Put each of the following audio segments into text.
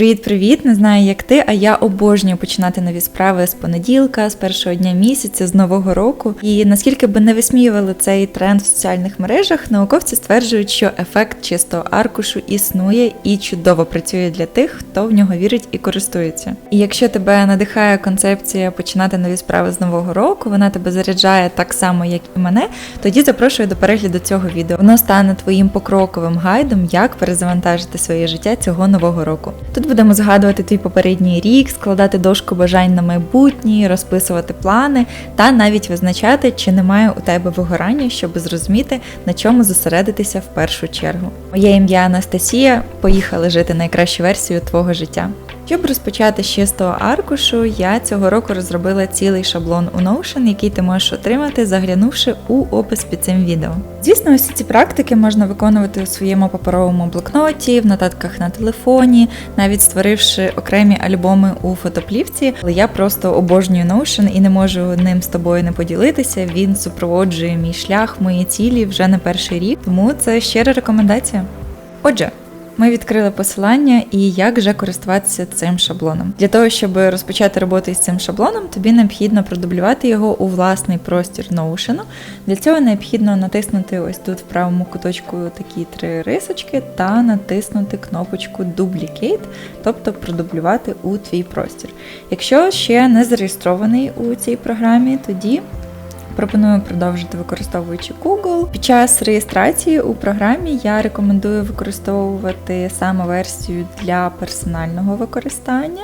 Привіт-привіт! Не знаю, як ти, а я обожнюю починати нові справи з понеділка, з першого дня місяця, з нового року. І наскільки би не висміювали цей тренд в соціальних мережах, науковці стверджують, що ефект чистого аркушу існує і чудово працює для тих, хто в нього вірить і користується. І якщо тебе надихає концепція починати нові справи з нового року, вона тебе заряджає так само, як і мене, тоді запрошую до перегляду цього відео. Воно стане твоїм покроковим гайдом, як перезавантажити своє життя цього нового року. Тут будемо згадувати твій попередній рік, складати дошку бажань на майбутнє, розписувати плани та навіть визначати, чи немає у тебе вигорання, щоб зрозуміти, на чому зосередитися в першу чергу. Моє ім'я Анастасія. Поїхали жити найкращу версію твого життя. Щоб розпочати з чистого аркушу, я цього року розробила цілий шаблон у Notion, який ти можеш отримати, заглянувши у опис під цим відео. Звісно, усі ці практики можна виконувати у своєму паперовому блокноті, в нотатках на телефоні, навіть створивши окремі альбоми у фотоплівці. Але я просто обожнюю Notion і не можу ним з тобою не поділитися. Він супроводжує мій шлях, мої цілі вже не перший рік, тому це щира рекомендація. Отже. Ми відкрили посилання і як же користуватися цим шаблоном. Для того, щоб розпочати роботу із цим шаблоном, тобі необхідно продублювати його у власний простір Notion. Для цього необхідно натиснути ось тут в правому куточку такі три рисочки та натиснути кнопочку Duplicate, тобто продублювати у твій простір. Якщо ще не зареєстрований у цій програмі, тоді Пропоную продовжити використовуючи Google. Під час реєстрації у програмі я рекомендую використовувати саме версію для персонального використання.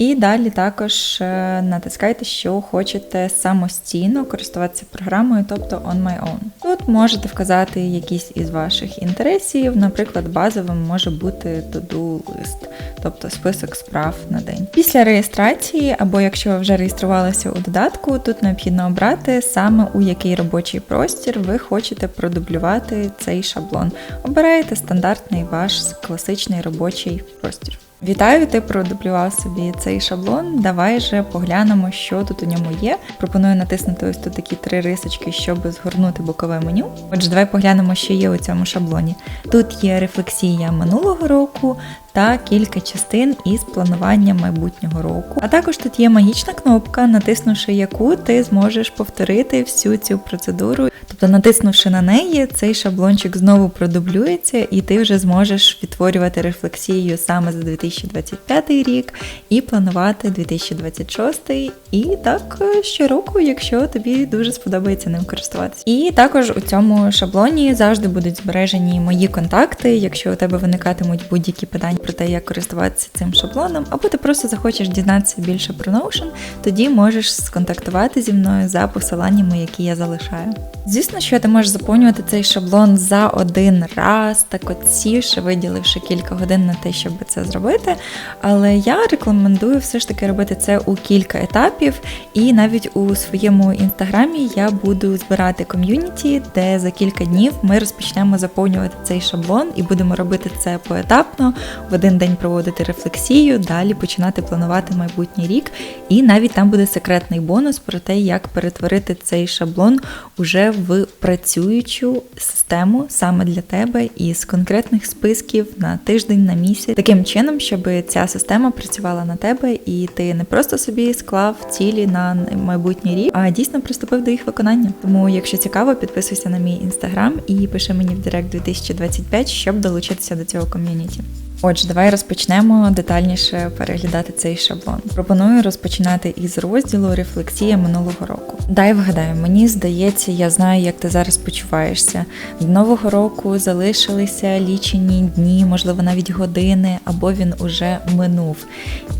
І далі також е, натискайте, що хочете самостійно користуватися програмою, тобто on my own. Тут можете вказати якісь із ваших інтересів, наприклад, базовим може бути to-do list, тобто список справ на день. Після реєстрації, або якщо ви вже реєструвалися у додатку, тут необхідно обрати саме у який робочий простір ви хочете продублювати цей шаблон. Обираєте стандартний ваш класичний робочий простір. Вітаю, ти продублював собі цей шаблон. Давай же поглянемо, що тут у ньому є. Пропоную натиснути ось тут такі три рисочки, щоб згорнути бокове меню. Отже, давай поглянемо, що є у цьому шаблоні. Тут є рефлексія минулого року та кілька частин із планування майбутнього року. А також тут є магічна кнопка, натиснувши яку ти зможеш повторити всю цю процедуру. Тобто, натиснувши на неї, цей шаблончик знову продублюється, і ти вже зможеш відтворювати рефлексію саме за 2025 рік і планувати 2026 і так е, щороку, якщо тобі дуже сподобається ним користуватися. І також у цьому шаблоні завжди будуть збережені мої контакти, якщо у тебе виникатимуть будь-які питання про те, як користуватися цим шаблоном, або ти просто захочеш дізнатися більше про Notion, тоді можеш сконтактувати зі мною за посиланнями, які я залишаю. Звісно, що ти можеш заповнювати цей шаблон за один раз, так от виділивши кілька годин на те, щоб це зробити. Але я рекомендую все ж таки робити це у кілька етапів, і навіть у своєму інстаграмі я буду збирати ком'юніті, де за кілька днів ми розпочнемо заповнювати цей шаблон і будемо робити це поетапно, в один день проводити рефлексію, далі починати планувати майбутній рік. І навіть там буде секретний бонус про те, як перетворити цей шаблон уже в працюючу систему саме для тебе із конкретних списків на тиждень, на місяць, таким чином, щоб ця система працювала на тебе, і ти не просто собі склав цілі на майбутній рік, а дійсно приступив до їх виконання. Тому, якщо цікаво, підписуйся на мій інстаграм і пиши мені в Директ 2025, щоб долучитися до цього ком'юніті. Отже, давай розпочнемо детальніше переглядати цей шаблон. Пропоную розпочинати із розділу Рефлексія минулого року. Дай вгадаю, мені здається, я знаю, як ти зараз почуваєшся. Від нового року залишилися лічені дні, можливо, навіть години, або він уже минув.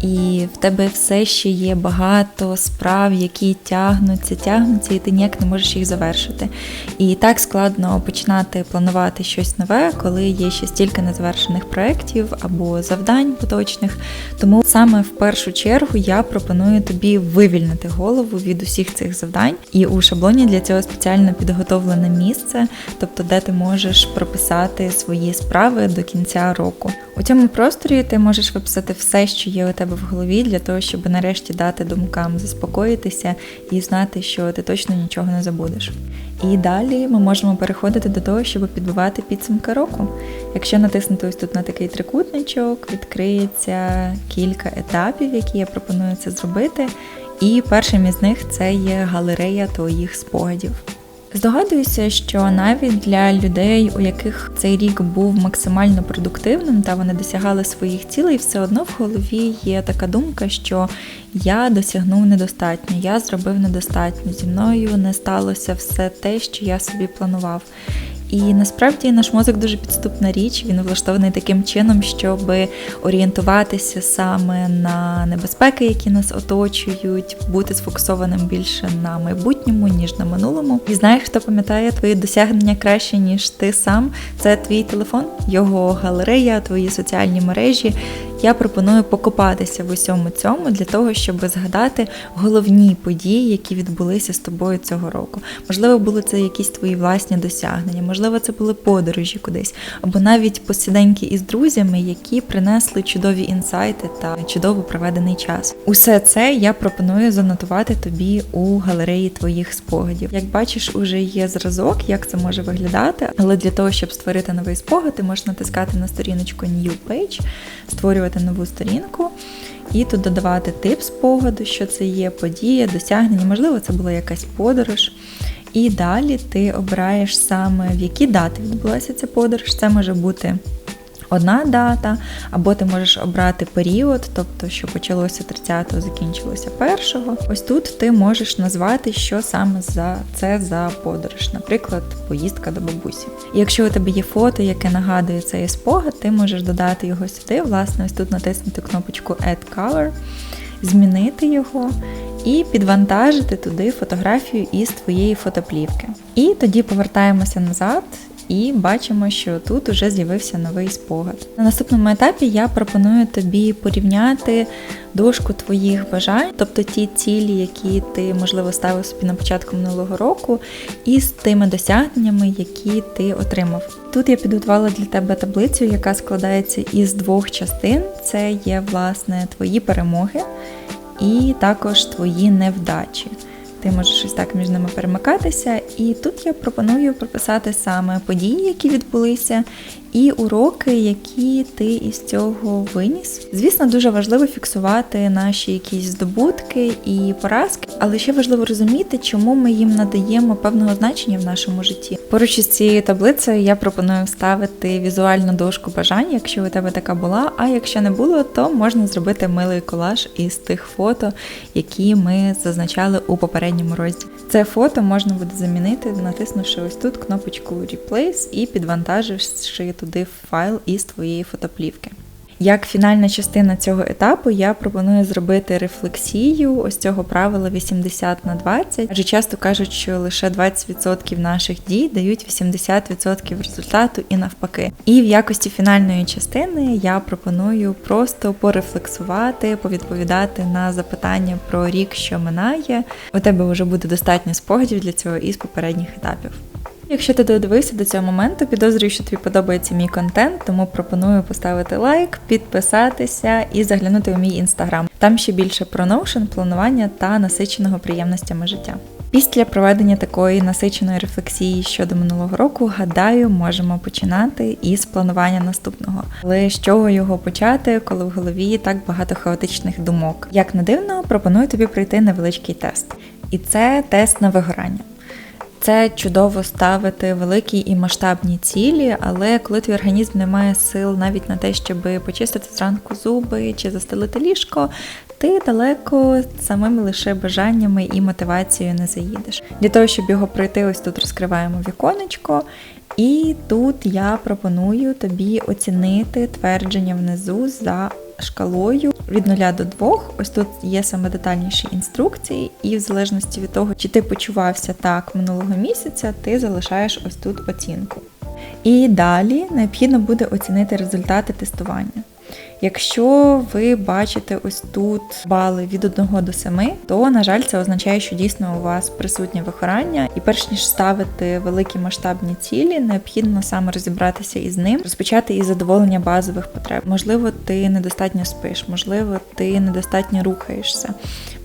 І в тебе все ще є багато справ, які тягнуться, тягнуться, і ти ніяк не можеш їх завершити. І так складно починати планувати щось нове, коли є ще стільки незавершених проєктів або завдань поточних. Тому саме в першу чергу я пропоную тобі вивільнити голову від усіх цих завдань. І у шаблоні для цього спеціально підготовлене місце, тобто де ти можеш прописати свої справи до кінця року. У цьому просторі ти можеш виписати все, що є у тебе в голові, для того, щоб нарешті дати думкам заспокоїтися і знати, що ти точно нічого не забудеш. І далі ми можемо переходити до того, щоб підбивати підсумки року. Якщо натиснути ось тут на такий трикут, прямокутничок, відкриється кілька етапів, які я пропоную це зробити. І першим із них це є галерея твоїх спогадів. Здогадуюся, що навіть для людей, у яких цей рік був максимально продуктивним та вони досягали своїх цілей, все одно в голові є така думка, що я досягнув недостатньо, я зробив недостатньо, зі мною не сталося все те, що я собі планував. І насправді наш мозок дуже підступна річ. Він влаштований таким чином, щоб орієнтуватися саме на небезпеки, які нас оточують, бути сфокусованим більше на майбутньому, ніж на минулому. І знаєш, хто пам'ятає твої досягнення краще, ніж ти сам. Це твій телефон, його галерея, твої соціальні мережі. Я пропоную покопатися в усьому цьому для того, щоб згадати головні події, які відбулися з тобою цього року. Можливо, були це якісь твої власні досягнення, можливо, це були подорожі кудись, або навіть посіденьки із друзями, які принесли чудові інсайти та чудово проведений час. Усе це я пропоную занотувати тобі у галереї твоїх спогадів. Як бачиш, уже є зразок, як це може виглядати, але для того, щоб створити новий спогад, ти можеш натискати на сторіночку New Page, створювати створювати нову сторінку і тут додавати тип спогаду, що це є подія, досягнення, можливо, це була якась подорож. І далі ти обираєш саме в які дати відбулася ця подорож. Це може бути одна дата, або ти можеш обрати період, тобто, що почалося 30-го, закінчилося 1-го. Ось тут ти можеш назвати, що саме за це за подорож, наприклад, поїздка до бабусі. І якщо у тебе є фото, яке нагадує цей спогад, ти можеш додати його сюди. Власне, ось тут натиснути кнопочку Add Color, змінити його. І підвантажити туди фотографію із твоєї фотоплівки. І тоді повертаємося назад і бачимо, що тут уже з'явився новий спогад. На наступному етапі я пропоную тобі порівняти дошку твоїх бажань, тобто ті цілі, які ти, можливо, ставив собі на початку минулого року, і з тими досягненнями, які ти отримав. Тут я підготувала для тебе таблицю, яка складається із двох частин: це є, власне, твої перемоги і також твої невдачі. Ти можеш ось так між ними перемикатися. І тут я пропоную прописати саме події, які відбулися, і уроки, які ти із цього виніс. Звісно, дуже важливо фіксувати наші якісь здобутки і поразки, але ще важливо розуміти, чому ми їм надаємо певного значення в нашому житті. Поруч із цією таблицею я пропоную вставити візуальну дошку бажань, якщо у тебе така була. А якщо не було, то можна зробити милий колаж із тих фото, які ми зазначали у попередньому розділі. Це фото можна буде замінити, натиснувши ось тут кнопочку Replace і підвантаживши туди файл із твоєї фотоплівки. Як фінальна частина цього етапу, я пропоную зробити рефлексію ось цього правила 80 на 20, адже часто кажуть, що лише 20% наших дій дають 80% результату і навпаки. І в якості фінальної частини я пропоную просто порефлексувати, повідповідати на запитання про рік, що минає. У тебе вже буде достатньо спогадів для цього із попередніх етапів. Якщо ти додивився до цього моменту, підозрюю, що тобі подобається мій контент, тому пропоную поставити лайк, підписатися і заглянути у мій інстаграм. Там ще більше про Notion, планування та насиченого приємностями життя. Після проведення такої насиченої рефлексії щодо минулого року, гадаю, можемо починати із планування наступного. Але з чого його почати, коли в голові так багато хаотичних думок? Як не дивно, пропоную тобі пройти невеличкий тест. І це тест на вигорання. Це чудово ставити великі і масштабні цілі, але коли твій організм не має сил навіть на те, щоб почистити зранку зуби чи застелити ліжко, ти далеко самими лише бажаннями і мотивацією не заїдеш. Для того, щоб його пройти, ось тут розкриваємо віконечко. І тут я пропоную тобі оцінити твердження внизу за шкалою від 0 до 2. Ось тут є саме детальніші інструкції, і в залежності від того, чи ти почувався так минулого місяця, ти залишаєш ось тут оцінку. І далі необхідно буде оцінити результати тестування. Якщо ви бачите ось тут бали від 1 до 7, то, на жаль, це означає, що дійсно у вас присутнє вихорання, і перш ніж ставити великі масштабні цілі, необхідно саме розібратися із ним, розпочати із задоволення базових потреб. Можливо, ти недостатньо спиш, можливо, ти недостатньо рухаєшся,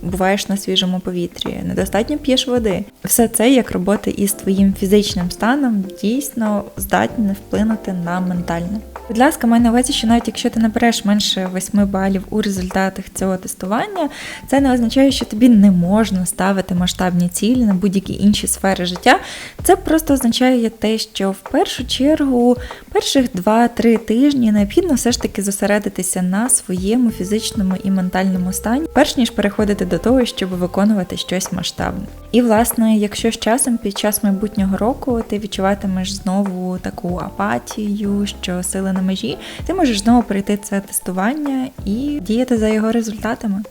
буваєш на свіжому повітрі, недостатньо п'єш води. Все це як роботи із твоїм фізичним станом дійсно здатні вплинути на ментальне. Будь ласка, маю на увазі, що навіть якщо ти набереш менше 8 балів у результатах цього тестування, це не означає, що тобі не можна ставити масштабні цілі на будь-які інші сфери життя. Це просто означає те, що в першу чергу перших 2-3 тижні необхідно все ж таки зосередитися на своєму фізичному і ментальному стані, перш ніж переходити до того, щоб виконувати щось масштабне. І власне, якщо з часом під час майбутнього року ти відчуватимеш знову таку апатію, що сили на межі, ти можеш знову пройти це тестування і діяти за його результатами.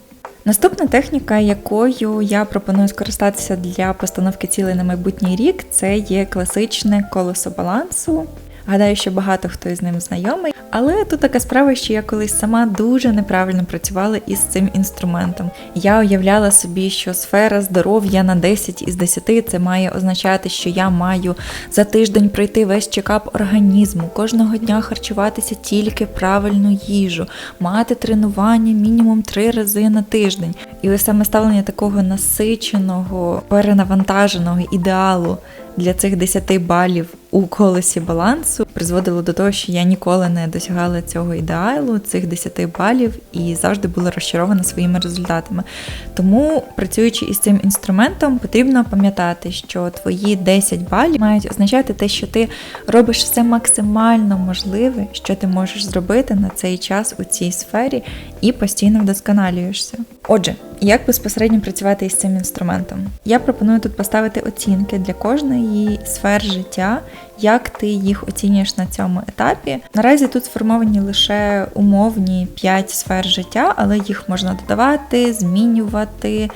Наступна техніка, якою я пропоную скористатися для постановки цілей на майбутній рік, це є класичне колесо балансу. Гадаю, що багато хто із ним знайомий, але тут така справа, що я колись сама дуже неправильно працювала із цим інструментом. Я уявляла собі, що сфера здоров'я на 10 із 10 це має означати, що я маю за тиждень пройти весь чекап організму, кожного дня харчуватися тільки правильну їжу, мати тренування мінімум 3 рази на тиждень. І ось саме ставлення такого насиченого, перенавантаженого ідеалу для цих 10 балів у колесі балансу призводило до того, що я ніколи не досягала цього ідеалу, цих 10 балів, і завжди була розчарована своїми результатами. Тому, працюючи із цим інструментом, потрібно пам'ятати, що твої 10 балів мають означати те, що ти робиш все максимально можливе, що ти можеш зробити на цей час у цій сфері, і постійно вдосконалюєшся. Отже, як безпосередньо працювати із цим інструментом? Я пропоную тут поставити оцінки для кожної сфер життя, як ти їх оцінюєш на цьому етапі. Наразі тут сформовані лише умовні 5 сфер життя, але їх можна додавати, змінювати,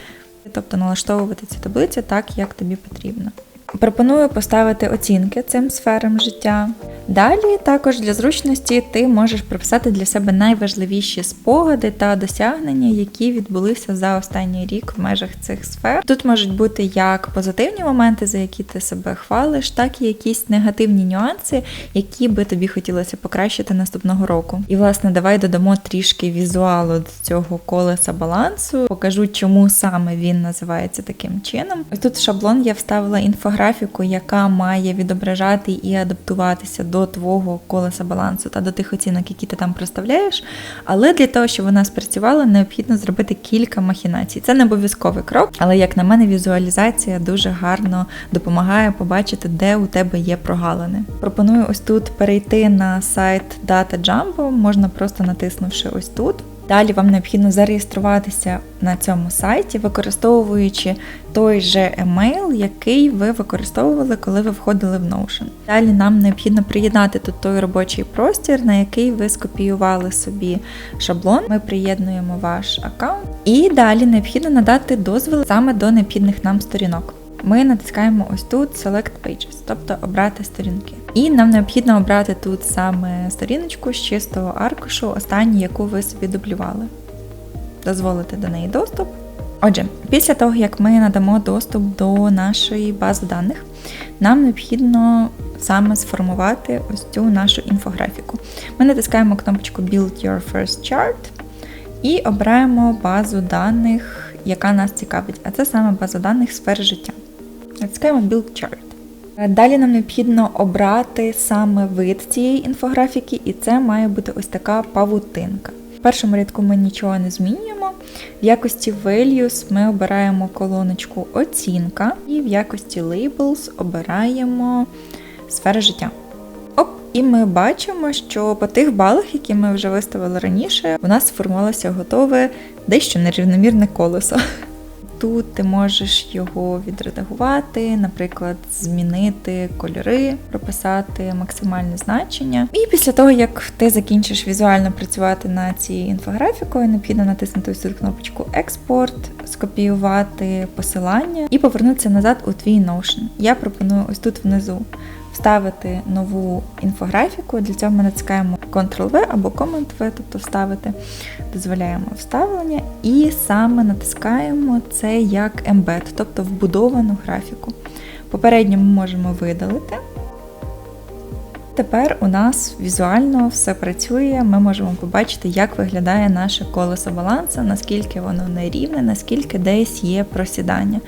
тобто налаштовувати цю таблицю так, як тобі потрібно. Пропоную поставити оцінки цим сферам життя. Далі також для зручності ти можеш прописати для себе найважливіші спогади та досягнення, які відбулися за останній рік в межах цих сфер. Тут можуть бути як позитивні моменти, за які ти себе хвалиш, так і якісь негативні нюанси, які би тобі хотілося покращити наступного року. І, власне, давай додамо трішки візуалу до цього колеса балансу, покажу, чому саме він називається таким чином. Тут шаблон я вставила інфографіку, яка має відображати і адаптуватися до твого колеса балансу та до тих оцінок, які ти там проставляєш. Але для того, щоб вона спрацювала, необхідно зробити кілька махінацій. Це не обов'язковий крок, але, як на мене, візуалізація дуже гарно допомагає побачити, де у тебе є прогалини. Пропоную ось тут перейти на сайт Data Jumbo, можна просто натиснувши ось тут. Далі вам необхідно зареєструватися на цьому сайті, використовуючи той же емейл, який ви використовували, коли ви входили в Notion. Далі нам необхідно приєднати тут той робочий простір, на який ви скопіювали собі шаблон. Ми приєднуємо ваш аккаунт. І далі необхідно надати дозвіл саме до необхідних нам сторінок. Ми натискаємо ось тут Select Pages, тобто обрати сторінки. І нам необхідно обрати тут саме сторіночку з чистого аркушу, останню, яку ви собі дублювали. Дозволити до неї доступ. Отже, після того, як ми надамо доступ до нашої бази даних, нам необхідно саме сформувати ось цю нашу інфографіку. Ми натискаємо кнопочку Build Your First Chart і обираємо базу даних, яка нас цікавить, а це саме база даних сфери життя. Натискаємо Build Chart. Далі нам необхідно обрати саме вид цієї інфографіки, і це має бути ось така павутинка. В першому рядку ми нічого не змінюємо. В якості Values ми обираємо колоночку Оцінка, і в якості Labels обираємо сфера життя. Оп, і ми бачимо, що по тих балах, які ми вже виставили раніше, у нас сформувалося готове дещо нерівномірне колесо. Тут ти можеш його відредагувати, наприклад, змінити кольори, прописати максимальне значення. І після того, як ти закінчиш візуально працювати на цій інфографікою, необхідно натиснути ось цю кнопочку Експорт, скопіювати посилання і повернутися назад у твій Notion. Я пропоную ось тут внизу вставити нову інфографіку. Для цього ми натискаємо Ctrl-V або Command-V, тобто вставити, дозволяємо вставлення, і саме натискаємо це як Embed, тобто вбудовану графіку. Попередньо ми можемо видалити. Тепер у нас візуально все працює. Ми можемо побачити, як виглядає наше колесо балансу, наскільки воно нерівне, наскільки десь є просідання.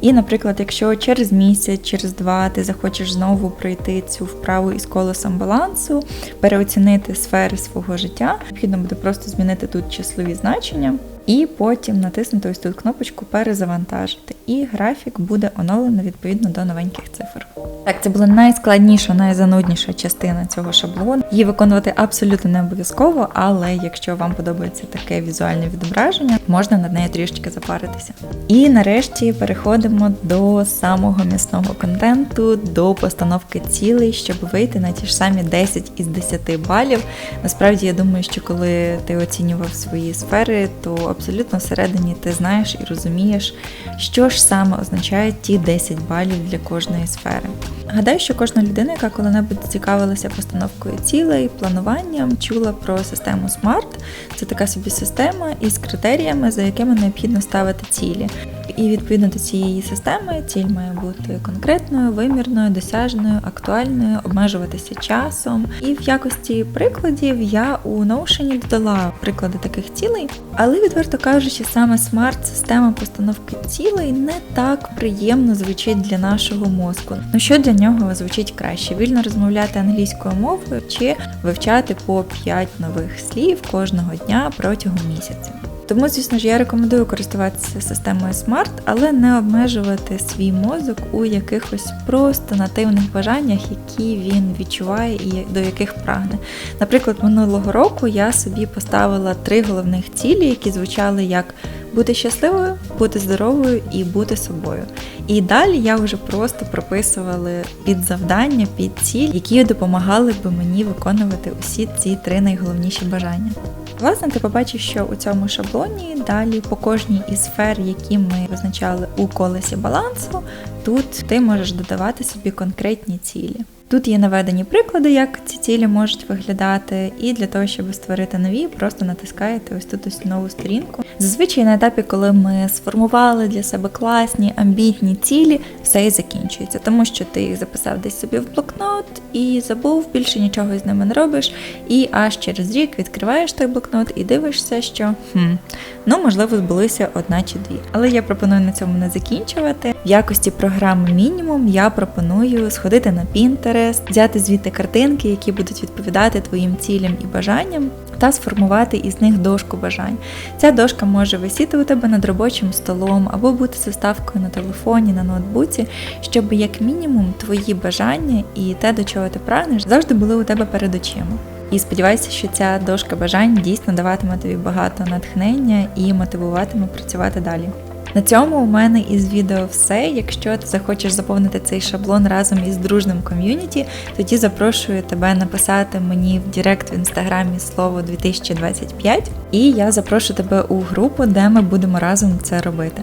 І, наприклад, якщо через місяць, через два ти захочеш знову пройти цю вправу із колесом балансу, переоцінити сфери свого життя, необхідно буде просто змінити тут числові значення. І потім натиснути ось тут кнопочку Перезавантажити. І графік буде оновлено відповідно до новеньких цифр. Так, це була найскладніша, найзанудніша частина цього шаблону. Її виконувати абсолютно не обов'язково, але якщо вам подобається таке візуальне відображення, можна над нею трішечки запаритися. І нарешті переходимо до самого м'ясного контенту, до постановки цілей, щоб вийти на ті ж самі 10 із 10 балів. Насправді я думаю, що коли ти оцінював свої сфери, то абсолютно всередині ти знаєш і розумієш, що ж саме означають ті 10 балів для кожної сфери. Гадаю, що кожна людина, яка коли-небудь цікавилася постановкою цілей, плануванням, чула про систему SMART. Це така собі система із критеріями, за якими необхідно ставити цілі. І відповідно до цієї системи ціль має бути конкретною, вимірною, досяжною, актуальною, обмежуватися часом. І в якості прикладів я у Notion додала приклади таких цілей, але відверто кажучи, саме смарт-система постановки цілей не так приємно звучить для нашого мозку. Ну що для нього звучить краще: вільно розмовляти англійською мовою чи вивчати по 5 нових слів кожного дня протягом місяця. Тому, звісно ж, я рекомендую користуватися системою Smart, але не обмежувати свій мозок у якихось просто нативних бажаннях, які він відчуває і до яких прагне. Наприклад, минулого року я собі поставила три головних цілі, які звучали як бути щасливою, бути здоровою і бути собою. І далі я вже просто прописувала під завдання, під ціль, які допомагали би мені виконувати усі ці три найголовніші бажання. Власне, ти побачиш, що у цьому шаблоні далі по кожній із сфер, які ми визначали у колесі балансу, тут ти можеш додавати собі конкретні цілі. Тут є наведені приклади, як ці цілі можуть виглядати, і для того, щоб створити нові, просто натискаєте ось тут ось нову сторінку. Зазвичай на етапі, коли ми сформували для себе класні, амбітні цілі, все і закінчується, тому що ти їх записав десь собі в блокнот і забув, більше нічого з ними не робиш. І аж через рік відкриваєш той блокнот і дивишся, що хм, ну можливо збулися одна чи дві. Але я пропоную на цьому не закінчувати. В якості програми мінімум я пропоную сходити на Pinterest, взяти звідти картинки, які будуть відповідати твоїм цілям і бажанням. Та сформувати із них дошку бажань. Ця дошка може висіти у тебе над робочим столом або бути заставкою на телефоні, на ноутбуці, щоб як мінімум твої бажання і те, до чого ти прагнеш, завжди були у тебе перед очима. І сподіваюся, що ця дошка бажань дійсно даватиме тобі багато натхнення і мотивуватиме працювати далі. На цьому у мене із відео все. Якщо ти захочеш заповнити цей шаблон разом із дружним ком'юніті, тоді запрошую тебе написати мені в Директ в інстаграмі слово 2025, і я запрошую тебе у групу, де ми будемо разом це робити.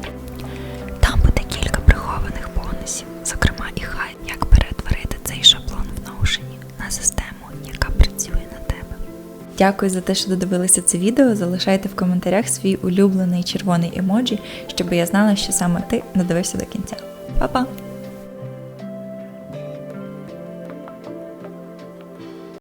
Дякую за те, що додивилися це відео. Залишайте в коментарях свій улюблений червоний емоджі, щоб я знала, що саме ти додивився до кінця. Па-па!